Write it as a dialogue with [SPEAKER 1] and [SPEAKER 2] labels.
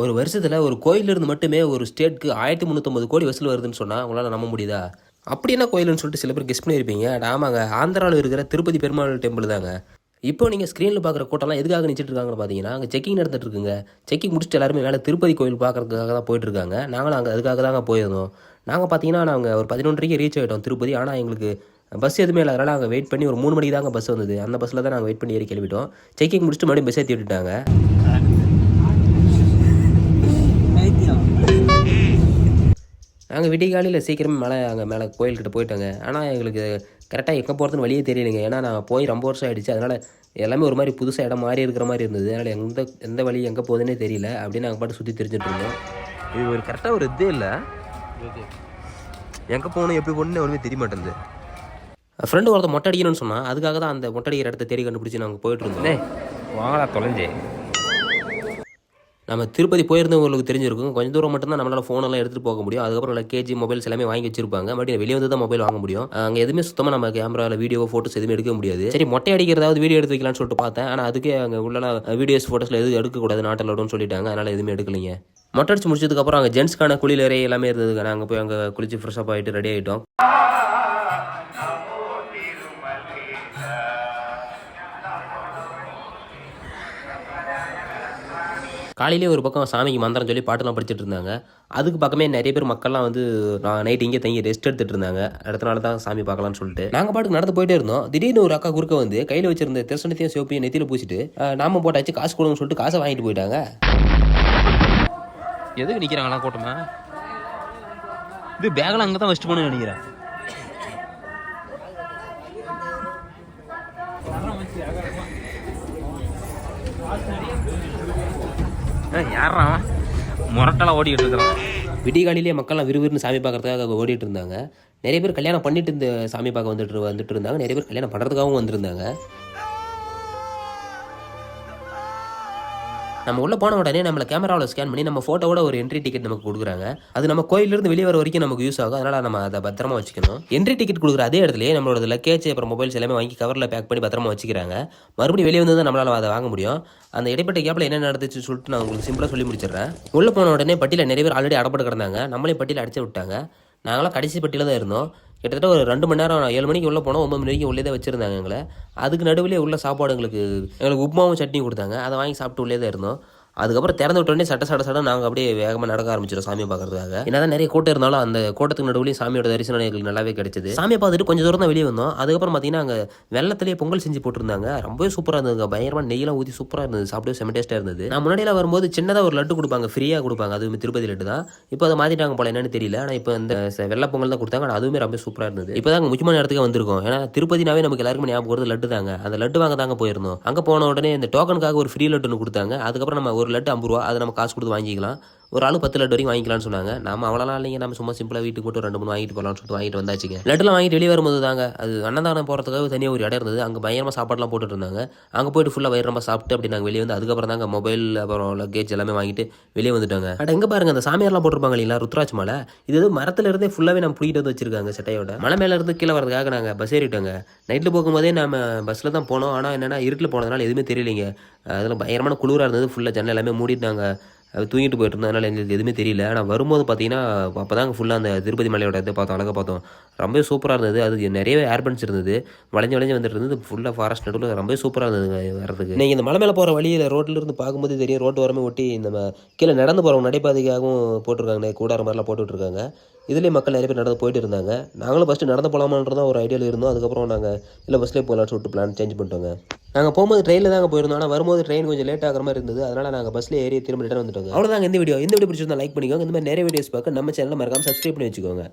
[SPEAKER 1] ஒரு வருஷத்தில் ஒரு கோயிலிருந்து மட்டுமே ஒரு ஸ்டேட்க்கு ஆயிரத்தி முந்நூற்றம்பது கோடி வசூல் வருதுன்னு சொன்னால் உங்களால் நம்ப முடியுதா? அப்படி என்ன கோயில்னு சொல்லிட்டு சில பேர் கெஸ் பண்ணியிருப்பீங்க. ஆமாங்க ஆந்திராவில் இருக்கிற திருப்பதி பெருமாள் டெம்பிள் தாங்க. இப்போ நீங்கள் ஸ்க்ரீனில் பார்க்குற கூட்டம்லாம் எதுக்காக நினச்சிட்டு இருக்காங்கன்னு பார்த்தீங்கன்னா அங்கே செக்கிங் நடந்துட்டு இருக்குங்க. செக்கிங் முடிச்சுட்டு எல்லாருமே மேலே திருப்பதி கோயில் பார்க்குறதுக்காக தான் போயிட்டுருக்காங்க நாங்களும் அங்கே அதுக்காக தாங்க போயிருந்தோம். நாங்கள் பார்த்தீங்கன்னா நாங்கள் ஒரு பதினொன்றரைக்கு ரீச் ஆகிட்டோம் திருப்பதி. ஆனால் எங்களுக்கு பஸ் எதுவுமே இல்லாதனால நாங்கள் வெயிட் பண்ணி ஒரு மூணு மணிக்கு தாங்க பஸ் வந்தது. அந்த பஸ்ஸில் தான் நாங்கள் வெயிட் பண்ணி ஏறி கிளம்பிட்டோம். செக்கிங் முடிச்சுட்டு மறுபடியும் பஸ் ஏற்றி விட்டுட்டாங்க. நாங்கள் விடிகாலையில் சீக்கிரமே மலை அங்கே மேலே கோயில்கிட்ட போயிட்டோங்க. ஆனால் எங்களுக்கு கரெக்டாக எங்கே போகிறதுன்னு வழியே தெரியலைங்க. ஏன்னா நான் போய் ரொம்ப வருஷம் ஆயிடுச்சு. அதனால் எல்லாமே ஒரு மாதிரி புதுசாக இடம் மாறி இருக்கிற மாதிரி இருந்தது. அதனால் எந்த எந்த வழி எங்கே போகுதுன்னே தெரியல. அப்படின்னு நாங்கள் பாட்டு சுற்றி தெரிஞ்சுட்டு இருந்தோம். இது ஒரு கரெக்டாக ஒரு இதே இல்லை. எங்கே போகணும் எப்படி போகணுன்னு ஒன்றுமே தெரிய மாட்டேங்குது. ஃப்ரெண்டு ஒருத்த மொட்டை அடிக்கணும்னு சொன்னால் அதுக்காக தான் அந்த மொட்டை அடிக்கிற இடத்த தேடி கண்டுபிடிச்சி நாங்கள் போயிட்டு இருந்தோம்.
[SPEAKER 2] வாங்கடா தொலைஞ்சே.
[SPEAKER 1] நம்ம திருப்பதி போயிருந்தவங்களுக்கு தெரிஞ்சிருக்கும். கொஞ்சம் தூரம் மட்டும் தான் நம்மளால ஃபோனெல்லாம் எடுத்துகிட்டு போக முடியும். அதுக்கப்புறம் லக்கேஜ் மொபைல்ஸ் எல்லாமே வாங்கி வச்சிருப்பாங்க. மறுபடியும் வெளியே வந்து தான் மொபைல் வாங்க முடியும். அங்கே எதுவுமே சுத்தமாக நம்ம கேமராவில் வீடியோ ஃபோட்டோஸ் எதுவுமே எடுக்க முடியாது. சரி மொட்டை அடிக்கிறதாவது வீடியோ எடுத்து வைக்கலாம்னு சொல்லிட்டு பார்த்தேன். ஆனால் அதுக்கே அங்கே உள்ள வீடியோஸ் ஃபோட்டோஸில் எதுவும் எடுக்கக்கூடாது நாட்டில் விடுன்னு சொல்லிட்டாங்க. அதனால் எதுவுமே எடுக்கலைங்க. மொட்டை அடிச்சு முடிச்சதுக்கப்புறம் அங்கே ஜென்ஸ்க்கான குளியலறை எல்லாமே இருந்ததுங்க நாங்கள் போய் அங்கே குளிச்சு ஃப்ரெஷ்ஷப் ஆகிட்டு ரெடி ஆகிட்டோம் காலையிலே ஒரு பக்கம் சாமிக்கு மந்திரம் சொல்லி பாட்டெல்லாம் படிச்சுட்டு இருந்தாங்க. அதுக்கு பக்கமே நிறைய பேர் மக்கள்லாம் வந்து நைட் இங்கே தங்கி ரெஸ்ட் எடுத்துட்டு இருந்தாங்க. அடுத்த நாள் தான் சாமி பார்க்கலாம்னு சொல்லிட்டு. நாங்கள் பாட்டுக்கு நடந்து போயிட்டே இருந்தோம். திடீர்னு ஒரு அக்கா குறுக்க வந்து கையில் வச்சிருந்த திருசனத்தையும் சிவப்பையும் நெத்தியில் பூசிட்டு நாம போட்டாச்சு காசு கொடுங்கன்னு சொல்லிட்டு காசை வாங்கிட்டு போயிட்டாங்க.
[SPEAKER 2] எதுக்கு நிற்கிறாங்களா கூட்டமா இது பேக்கெல்லாம் அங்கே தான் வச்சுட்டு போகணும்னு நினைக்கிறேன். யாரா முரட்டெல்லாம் ஓடிக்கிட்டு இருக்கிறான்.
[SPEAKER 1] விடிகாலிலேயே மக்கள்லாம் விறுவிறுன்னு சாமி பார்க்கறதுக்காக ஓடிட்டு இருந்தாங்க. நிறைய பேர் கல்யாணம் பண்ணிட்டு இந்த சாமி பார்க்க வந்துட்டு வந்துட்டு இருந்தாங்க. நிறைய பேர் கல்யாணம் பண்ணுறதுக்காகவும் வந்திருந்தாங்க. நம்ம உள்ளே போன உடனே நம்மளை கேமராவில் ஸ்கேன் பண்ணி நம்ம ஃபோட்டோவோட ஒரு என்ட்ரி டிக்கெட் நமக்கு கொடுக்குறாங்க. அது நம்ம கோயிலிருந்து வெளியே வர வரைக்கும் நமக்கு யூஸ் ஆகும். அதனால் நம்ம அதை பத்திரமா வச்சுக்கணும். என்ட்ரி டிக்கெட் கொடுக்குற அதே இடத்துலயே நம்மளோட லக்கேஜ் அப்புறம் மொபைல்ஸ் எல்லாமே வாங்கி கவரில் பேக் பண்ணி பத்திரமா வச்சுக்கிறாங்க. மறுபடியும் வெளியே வந்து தான் நம்மளால் அதை வாங்க முடியும். அந்த இடைப்பட்ட கேப்பில் என்ன நடந்துச்சுன்னு சொல்லிட்டு நான் உங்களுக்கு சிம்பிளாக சொல்லி முடிச்சிடுறேன். உள்ளே போன உடனே பட்டியில் நிறைய பேர் ஆல்ரெடி அடப்பட்டு கிடந்தாங்க. நம்மளே பட்டியில் அடிச்சு விட்டாங்க. நாங்களாம் கடைசி பட்டியில் தான் இருந்தோம். கிட்டத்தட்ட ஒரு ரெண்டு மணி நேரம் ஏழு மணிக்கு உள்ளே போனோம் ஒம்பது மணி வரைக்கும் உள்ளே தான் வச்சுருந்தாங்க எங்களை. அதுக்கு நடுவில் உள்ள சாப்பாடு எங்களுக்கு எங்களுக்கு உப்புமாவும் சட்னியும் கொடுத்தாங்க. அதை வாங்கி சாப்பிட்டு உள்ளே தான் இருந்தோம். அதுக்கப்புறம் திறந்து விட்டோடனே சட்ட சட சட நாங்கள் அப்படியே வேகமாக நடக்க ஆரம்பிச்சிடும் சாமியை பார்க்கறதுக்காக. என்னதான் நிறைய கூட்டம் இருந்தாலும் அந்த கூட்டத்துக்கு நடுவுலையும் சாமியோட தரிசனம் எங்களுக்கு நல்லாவே கிடைச்சது. சாமியை பார்த்துட்டு கொஞ்சம் தூரம் தான் வெளியே வந்தோம். அதுக்கப்புறம் பார்த்தீங்கன்னா அங்கே வெள்ளத்திலேயே பொங்கல் செஞ்சு போட்டிருந்தாங்க. ரொம்பவே சூப்பராக இருந்ததுங்க. பயங்கரமாக நெய்யெல்லாம் ஊற்றி சூப்பராக இருந்தது. சாப்பிடவே செம டேஸ்ட்டாக இருந்தது. நான் முன்னாடியெல்லாம் வரும்போது சின்னதாக ஒரு லட்டு கொடுப்பாங்க. ஃப்ரீயாக கொடுப்பாங்க. அதுவுமே திருப்பதி லட்டு தான். இப்போ அதை மாற்றிட்டாங்க போல. என்னன்னு தெரியல. ஆனால் இப்போ இந்த வெள்ளை பொங்கல் தான் கொடுத்தாங்க. அதுவுமே ரொம்ப சூப்பராக இருந்தது. இப்போ தான் முக்கியமான இடத்துக்கு வந்திருக்கோம். ஏன்னா திருப்பதினாவே நமக்கு எல்லாருக்கும் ஞாபகம் வருது லட்டு தாங்க. அந்த லட்டு வாங்க தாங்க போயிருந்தோம். அங்கே போன உடனே இந்த டோக்கனுக்காக ஒரு ஃப்ரீ லட்டு ஒன்று கொடுத்தாங்க. அதுக்கப்புறம் நம்ம ஒரு லட்டு ஐம்பது ரூபா அதை நம்ம காசு கொடுத்து வாங்கிக்கலாம். ஒரு ஆளு பத்து லட்டு வரைக்கும் வாங்கிக்கலாம்னு சொன்னாங்க. நம்ம அவ்வளோலாம் இல்லைங்க. நம்ம சும்மா சிம்பிளாக வீட்டுக்கு போட்டு ரெண்டு மூணு வாங்கிட்டு போகலாம்னு சொல்லிட்டு வாங்கிட்டு வந்தாச்சுங்க. லட்டுலாம் வாங்கிட்டு வெளியே வரும்போது தாங்க அது அன்னதானம் போகிறதுக்காக தனியாக ஒரு இடம் இருந்தது. அங்கே பயங்கரமாக சாப்பாடுலாம் போட்டுட்டு இருந்தாங்க. அங்கே போயிட்டு ஃபுல்லாக வயிறு ரொம்ப சாப்பிட்டு அப்படி நாங்கள் வெளியே வந்து அதுக்கப்புறம் தாங்க மொபைல் அப்புறம் லக்கேஜ் எல்லாமே வாங்கிட்டு வெளியே வந்துட்டாங்க. அட எங்கே பாருங்க அந்த சாமியார்லாம் போட்டிருப்பாங்க இல்லைங்களா? ருத்ராஜ் மலை. இது எதுவும் மரத்துல இருந்தே ஃபுல்லாகவே நம்ம பிடிக்கிட்டு வந்து வச்சிருக்காங்க சட்டையோட. மலை மேலே இருந்து கீழே வரதுக்காக நாங்கள் பஸ் ஏறிட்டோங்க. நைட்டில் போகும்போதே நம்ம பஸ்ஸில் தான் போனோம். ஆனால் என்னென்னா இருட்டில் போனதுனால எதுவுமே தெரியலைங்க. அதில் பயங்கரமான குளிராக இருந்தது. ஃபுல்லாக ஜன்னல் எல்லாமே மூடிட்டு நாங்கள் அது தூங்கிட்டு போயிட்டு இருந்தோம் அதனால் எங்களுக்கு எதுவுமே தெரியல. ஆனால் வரும்போது பார்த்தீங்கன்னா அப்போ தான் ஃபுல்லாக அந்த திருப்பதி மலையோட இதை பார்த்தோம் அழகாக பார்த்தோம். ரொம்ப சூப்பராக இருந்தது. அது நிறையவே ஏர்பன்ஸ் இருந்தது. வளைஞ்சு வளைஞ்சு வந்துட்டு இருந்தது. ஃபுல்லாக ஃபாரஸ்ட் நடுவில் ரொம்ப சூப்பராக இருந்ததுங்க வர்றதுக்கு. நீங்கள் இந்த மலை மேலே போகிற வழியில் ரோட்டில் இருந்து பார்க்கும்போது தெரியும் ரோட்டு வரமே ஒட்டி இந்த ம- கீழே நடந்து போகிறவங்க நடைபாதைக்காகவும் போட்டிருக்காங்க. கூடார மாதிரிலாம் போட்டு விட்ருக்காங்க இதுலேயே மக்கள் நிறைய பேர் நடந்து போயிட்டு இருந்தாங்க. நாங்களும் ஃபஸ்ட்டு நடந்து போகலாமான்றதான் ஒரு ஐடியாவில் இருந்தோம். அதுக்கப்புறம் நாங்கள் இல்லை பஸ்லேயே போகலான்னு சொல்லிட்டு பிளான் சேஞ்ச் பண்ணிட்டோங்க. நாங்கள் போகும்போது ட்ரெயினில் தாங்க போயிருந்தோம். ஆனால் வரும்போது ட்ரெயின் கொஞ்சம் லேட் ஆகிற மாதிரி இருந்தது. அதனால் நாங்கள் பஸ்ஸில் ஏறி திரும்ப ரிட்டர்ன் வந்துட்டோங்க. அவ்வளோதாங்க இந்த வீடியோ இந்த வீடியோ பிடிச்சிருந்தா லைக் பண்ணிக்கோங்க. இந்த மாதிரி நிறைய வீடியோஸ் பார்க்க நம்ம சேனலில் மறக்காம சப்ஸ்கிரைப் பண்ணி வச்சுக்கோங்க.